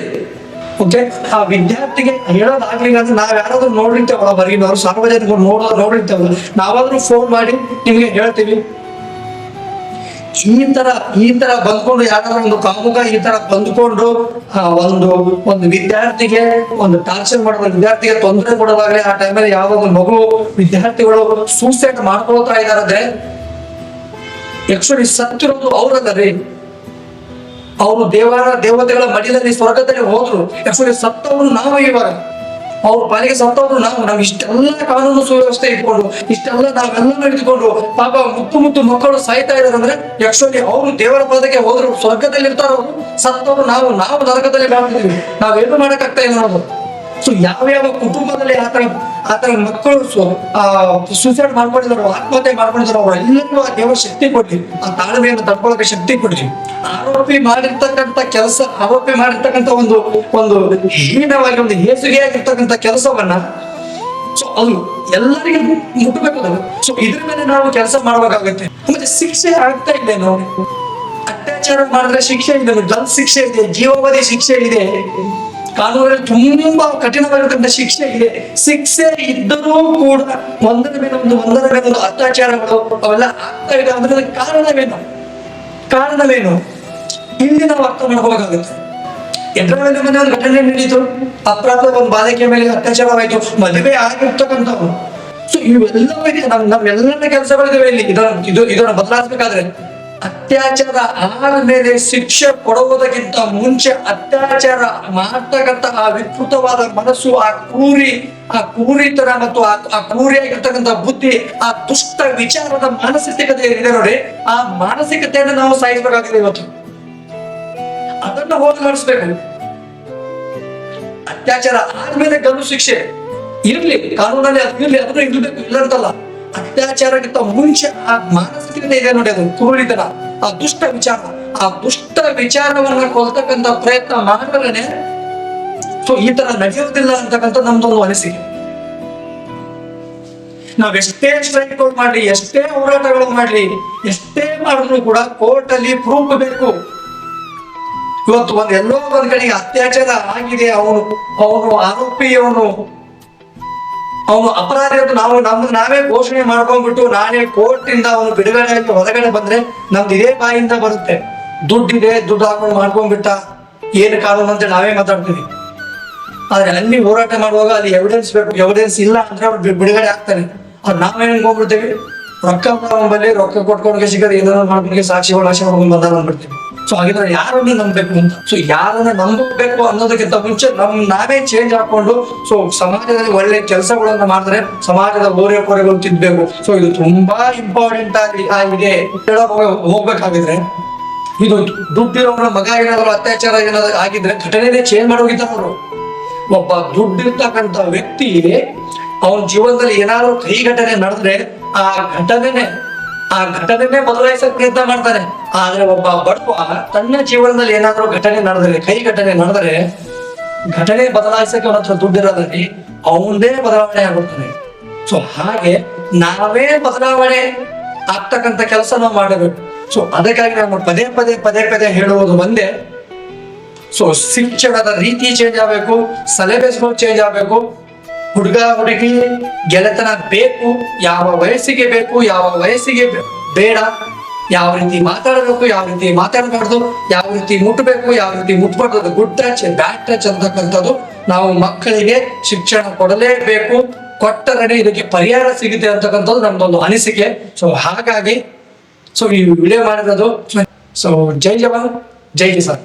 ಓಕೆ ಆ ವಿದ್ಯಾರ್ಥಿಗೆ ಹೇಳೋದಾಗ್ಲಿಲ್ಲ ಅಂದ್ರೆ ನಾವ್ ಯಾರಾದ್ರೂ ನೋಡಿರ್ತೇವಲ್ಲ ಹೊರಗಿನವರು, ಸಾರ್ವಜನಿಕರು ನೋಡೋ ನೋಡಿರ್ತೇವಲ್ಲ ನಾವಾದ್ರೂ ಫೋನ್ ಮಾಡಿ ನಿಮ್ಗೆ ಹೇಳ್ತೀವಿ. ಈ ತರ ಈ ತರ ಬಂದ್ಕೊಂಡು ಯಾರಾದ್ರೂ ಒಂದು ಕಾಮುಕ ಈ ತರ ಬಂದ್ಕೊಂಡು ಒಂದು ಒಂದು ವಿದ್ಯಾರ್ಥಿಗೆ ಒಂದು ಟಾರ್ಚರ್ ಮಾಡುವ ವಿದ್ಯಾರ್ಥಿಗೆ ತೊಂದರೆ ಕೊಡೋದಾಗ್ಲಿ ಆ ಟೈಮಲ್ಲಿ ಯಾವ ಮಗು ವಿದ್ಯಾರ್ಥಿಗಳು ಸೂಸೈಡ್ ಮಾಡ್ಕೊಳ್ತಾ ಇದಾರೆ ಆಕ್ಚುಲಿ ಸತ್ತಿರೋದು ಅವ್ರಲ್ಲ ರೀ. ಅವರು ದೇವರ ದೇವತೆಗಳ ಮಡಿಲಲ್ಲಿ ಸ್ವರ್ಗದಲ್ಲಿ ಹೋದ್ರು. ಆಕ್ಚುಲಿ ಸತ್ತವರು ನಾವು ಇವಾಗ ಅವ್ರ ಪಾಲಿಗೆ ಸತ್ತವರು ನಾವು. ನಾವು ಇಷ್ಟೆಲ್ಲ ಕಾನೂನು ಸುವ್ಯವಸ್ಥೆ ಇಟ್ಕೊಂಡು, ಇಷ್ಟೆಲ್ಲ ನಾವೆಲ್ಲ ನಡೆದುಕೊಂಡು, ಪಾಪ ಮುತ್ತು ಮುತ್ತು ಮಕ್ಕಳು ಸಾಯ್ತಾ ಇರೋದಂದ್ರೆ ಆಕ್ಚುಲಿ ಅವರು ದೇವರ ಪದಕ್ಕೆ ಹೋದ್ರು ಸ್ವರ್ಗದಲ್ಲಿ ಇರ್ತಾರ ಸತ್ತವರು ನಾವು. ನಾವು ನರಕದಲ್ಲಿ ಮಾಡ್ತಿದ್ವಿ ನಾವೇನು ಮಾಡಕ್ಕಾಗ್ತಾ ಇಲ್ಲ ನಾವು? ಸೊ ಯಾವ್ಯಾವ ಕುಟುಂಬದಲ್ಲಿ ಆತರ ಆತರ ಮಕ್ಕಳು ಸುಸೈಡ್ ಮಾಡ್ಕೊಂಡಿದ್ರು ಆತ್ಮಹತ್ಯೆ ಮಾಡ್ಕೊಂಡಿದ್ರು ಅವ್ರ ಎಲ್ಲರೂ ಆ ದೇವರ ಶಕ್ತಿ ಕೊಡ್ಲಿ, ಆ ತಾಳ್ಮೆಯನ್ನು ತಡ್ಕೊಳ್ಳೋಕೆ ಶಕ್ತಿ ಕೊಡ್ಲಿ. ಆರೋಪಿ ಮಾಡಿರ್ತಕ್ಕಂಥ ಕೆಲಸ, ಆರೋಪಿ ಮಾಡಿರ್ತಕ್ಕಂಥ ಒಂದು ಒಂದು ಹೀನವಾಗಿ, ಒಂದು ಹೇಸಿಗೆಯಾಗಿರ್ತಕ್ಕಂಥ ಕೆಲಸವನ್ನ ಸೊ ಅದು ಎಲ್ಲರಿಗೂ ಮುಟ್ಟಬೇಕು ಅದು. ಸೊ ಇದ್ರ ಮೇಲೆ ನಾವು ಕೆಲಸ ಮಾಡಬೇಕಾಗುತ್ತೆ. ಮತ್ತೆ ಶಿಕ್ಷೆ ಆಗ್ತಾ ಇಲ್ಲೇನು ಅತ್ಯಾಚಾರ ಮಾಡಿದ್ರೆ ಶಿಕ್ಷೆ ಇದೆ ಗಲ್ ಶಿಕ್ಷೆ ಇದೆ ಜೀವಾವಧಿ ಶಿಕ್ಷೆ ಇದೆ. ಕಾನೂನಲ್ಲಿ ತುಂಬಾ ಕಠಿಣವಾಗಿರ್ತಕ್ಕಂಥ ಶಿಕ್ಷೆ ಇದೆ. ಶಿಕ್ಷೆ ಇದ್ದರೂ ಕೂಡ ಒಂದರ ಮೇಲೆ ಒಂದು, ಒಂದರ ಮೇಲೆ ಒಂದು ಅತ್ಯಾಚಾರಗಳು ಅವೆಲ್ಲ ಆಗ್ತಾ ಇದೆ. ಅಂದ್ರೆ ಕಾರಣವೇನು? ಕಾರಣವೇನು? ಇಲ್ಲಿ ನಾವು ಅರ್ಥ ಮಾಡ್ಕೋಬೇಕಾಗುತ್ತೆ ಎದ್ರ ಮೇಲೆ ಮನೆ ಒಂದು ಘಟನೆ ನಡೀತು ಅಪರಾಧ ಒಂದು ಬಾಲಕಿಯ ಮೇಲೆ ಅತ್ಯಾಚಾರವಾಯಿತು. ಮದುವೆ ಆಗಿರ್ತಕ್ಕಂಥವು ಸೊ ಇವೆಲ್ಲವೂ ಇದೆ. ನಮ್, ನಮ್ಮೆಲ್ಲರ ಕೆಲಸಗಳಿದಾವೆ ಇಲ್ಲಿ. ಇದನ್ನು ಇದು ಇದನ್ನ ಬದಲಾಯಿಸಬೇಕಾದ್ರೆ ಅತ್ಯಾಚಾರ ಆದ್ಮೇಲೆ ಶಿಕ್ಷೆ ಕೊಡುವುದಕ್ಕಿಂತ ಮುಂಚೆ ಅತ್ಯಾಚಾರ ಮಾಡ್ತಕ್ಕಂತಹ ಆ ವಿಕೃತವಾದ ಮನಸ್ಸು, ಆ ಕೂರಿ ಆ ಕ್ರೂರಿತನ ಮತ್ತು ಆ ಕೂರಿಯಾಗಿರ್ತಕ್ಕಂಥ ಬುದ್ಧಿ, ಆ ದುಷ್ಟ ವಿಚಾರದ ಮಾನಸಿಕತೆ ಏನಿದೆ ನೋಡಿ, ಆ ಮಾನಸಿಕತೆಯನ್ನು ನಾವು ಸಾಯಿಸಬೇಕಾಗಿದೆ ಇವತ್ತು. ಅದನ್ನ ಹೋಗಲಾಡಿಸ್ಬೇಕು ಅತ್ಯಾಚಾರ ಆದ್ಮೇಲೆ ಗಲ್ಲು ಶಿಕ್ಷೆ. ಇರ್ಲಿ, ಕಾನೂನಲ್ಲಿ ಅದು ಇರ್ಲಿ, ಅದನ್ನು ಇರ್ಬೇಕು ಇಲ್ಲ ಅಂತಲ್ಲ ಅತ್ಯಾಚಾರಕ್ಕಿಂತ ಮುಂಚೆ ಆ ಮಾನಸಿಕತೆ ಇದೆ ನೋಡಿ ಅದು ಕುರುಳಿತನ ಆ ದುಷ್ಟ ವಿಚಾರ, ಆ ದುಷ್ಟ ವಿಚಾರವನ್ನ ಕೊಲ್ತಕ್ಕಂತ ಪ್ರಯತ್ನ ಮಾಡಿದ್ರೆ ಸೊ ಈ ತರ ನಡೆಯೋದಿಲ್ಲ ಅಂತಕ್ಕಂಥ ನಮ್ದೊಂದು ಅನಿಸಿಕೆ. ನಾವ್ ಎಷ್ಟೇ ಸ್ಟ್ರೈಕ್ಗಳು ಮಾಡ್ಲಿ, ಎಷ್ಟೇ ಹೋರಾಟಗಳು ಮಾಡ್ಲಿ, ಎಷ್ಟೇ ಮಾಡಿದ್ರು ಕೂಡ ಕೋರ್ಟ್ ಅಲ್ಲಿ ಪ್ರೂಫ್ ಬೇಕು. ಇವತ್ತು ಒಂದ್ ಎಲ್ಲೋ ಒಂದ್ ಕಡೆಗೆ ಅತ್ಯಾಚಾರ ಆಗಿದೆ, ಅವನು ಅವನು ಆರೋಪಿ ಅವನು ಅಪರಾಧಿ ಅಂತ ನಾವು ನಮ್ದು ನಾವೇ ಘೋಷಣೆ ಮಾಡ್ಕೊಂಡ್ಬಿಟ್ಟು ನಾನೇ ಕೋರ್ಟ್ ಇಂದ ಅವನು ಬಿಡುಗಡೆ ಆಗಿ ಹೊರಗಡೆ ಬಂದ್ರೆ ನಮ್ದು ಇದೇ ಬಾಯಿಂದ ಬರುತ್ತೆ. ದುಡ್ಡಿದೆ, ದುಡ್ಡು ಹಾಕೊಂಡು ಮಾಡ್ಕೊಂಡ್ಬಿಟ್ಟ ಏನು ಕಾನೂನು ಅಂತ ನಾವೇ ಮಾತಾಡ್ತೀವಿ. ಆದ್ರೆ ಅಲ್ಲಿ ಹೋರಾಟ ಮಾಡುವಾಗ ಅಲ್ಲಿ ಎವಿಡೆನ್ಸ್ ಬೇಕು ಎವಿಡೆನ್ಸ್ ಇಲ್ಲ ಅಂದ್ರೆ ಅವ್ರು ಬಿಡುಗಡೆ ಆಗ್ತಾನೆ ಅವ್ರು ನಾವೇನ್ ಹೋಗ್ಬಿಡ್ತೇವೆ? ರೊಕ್ಕ ಬಂದ್ರೆ ರೊಕ್ಕ ಕೊಟ್ಕೊಂಡ್ಗೆ ಸಿಗದೆ ಏನಾದ್ರು ಮಾಡ್ಬಿಟ್ಟು ಸಾಕ್ಷಿಗಳು ಆಶೆ ಮಾಡ್ಕೊಂಡು ಬಂದಾರ ಅಂದ್ಬಿಡ್ತೀವಿ. ಸೊ ಹಾಗಿದ್ರೆ ಯಾರನ್ನ ನಂಬಬೇಕು ಅಂತ? ಸೊ ಯಾರನ್ನ ನಂಬಬೇಕು ಅನ್ನೋದಕ್ಕಿಂತ ಮುಂಚೆ ನಮ್ ನಾವೇ ಚೇಂಜ್ ಹಾಕೊಂಡು, ಸೊ ಸಮಾಜದಲ್ಲಿ ಒಳ್ಳೆ ಕೆಲಸಗಳನ್ನ ಮಾಡಿದ್ರೆ ಸಮಾಜದ ಓರೆ ಕೊರೆಗಳು ತಿದ್ದಬೇಕು ಸೊ ಇದು ತುಂಬಾ ಇಂಪಾರ್ಟೆಂಟ್ ಆಗಿ ಆಗಿದೆ ಹೋಗ್ಬೇಕಾಗಿದ್ರೆ ಇದು ದುಡ್ಡಿರೋರ ಮಗ ಏನಾದ್ರು ಅತ್ಯಾಚಾರ ಏನಾದ್ರು ಆಗಿದ್ರೆ ಘಟನೆನೇ ಚೇಂಜ್ ಮಾಡೋಗಿದ್ದಾರೆ ಅವರು. ಒಬ್ಬ ದುಡ್ಡಿರ್ತಕ್ಕಂಥ ವ್ಯಕ್ತಿ ಅವನ ಜೀವನದಲ್ಲಿ ಏನಾದ್ರು ಕೈ ಘಟನೆ ನಡೆದ್ರೆ ಆ ಘಟನೆನೆ ಆ ಘಟನೆನೇ ಬದಲಾಯಿಸಕ್ ಪ್ರಯತ್ನ ಮಾಡ್ತಾರೆ. ಆದ್ರೆ ಒಬ್ಬ ಬಡವ ತನ್ನ ಜೀವನದಲ್ಲಿ ಏನಾದರೂ ಘಟನೆ ನಡೆದ್ರೆ, ಕೈ ಘಟನೆ ನಡೆದರೆ, ಘಟನೆ ಬದಲಾಯಿಸಕ್ಕೆ ಅವನ ಹತ್ರ ದುಡ್ಡಿರೋದ್ರಲ್ಲಿ ಅವನದೇ ಬದಲಾವಣೆ ಆಗುತ್ತದೆ. ಸೊ ಹಾಗೆ ನಾವೇ ಬದಲಾವಣೆ ಆಗ್ತಕ್ಕಂಥ ಕೆಲಸ ನಾವು ಮಾಡಬೇಕು. ಸೊ ಅದಕ್ಕಾಗಿ ನಾನು ಪದೇ ಪದೇ ಪದೇ ಪದೇ ಹೇಳುವುದು ಒಂದೇ. ಸೊ ಶಿಕ್ಷಣದ ರೀತಿ ಚೇಂಜ್ ಆಗಬೇಕು ಸಿಲೆಬಸ್ಗಳು ಚೇಂಜ್ ಆಗಬೇಕು ಹುಡುಗ ಹುಡುಗಿ ಗೆಳೆತನ ಬೇಕು, ಯಾವ ವಯಸ್ಸಿಗೆ ಬೇಕು, ಯಾವ ವಯಸ್ಸಿಗೆ ಬೇಡ, ಯಾವ ರೀತಿ ಮಾತಾಡಬೇಕು, ಯಾವ ರೀತಿ ಮಾತಾಡಬಾರ್ದು, ಯಾವ ರೀತಿ ಮುಟ್ಟಬೇಕು ಯಾವ ರೀತಿ ಮುಟ್ಟಬಾರ್ದು ಗುಡ್ ಟಚ್ ಬ್ಯಾಡ್ ಟಚ್ ಅಂತಕ್ಕಂಥದ್ದು ನಾವು ಮಕ್ಕಳಿಗೆ ಶಿಕ್ಷಣ ಕೊಡಲೇಬೇಕು. ಕೊಟ್ಟರೆ ಇದಕ್ಕೆ ಪರಿಹಾರ ಸಿಗುತ್ತೆ ಅಂತಕ್ಕಂಥದ್ದು ನಮ್ದೊಂದು ಅನಿಸಿಕೆ. ಸೊ ಹಾಗಾಗಿ ಸೊ ಈ ವಿಡಿಯೋ ಮಾಡಿರೋದು ಸೊ ಜೈ ಜವಾನ್, ಜೈ ಕಿಸಾನ್.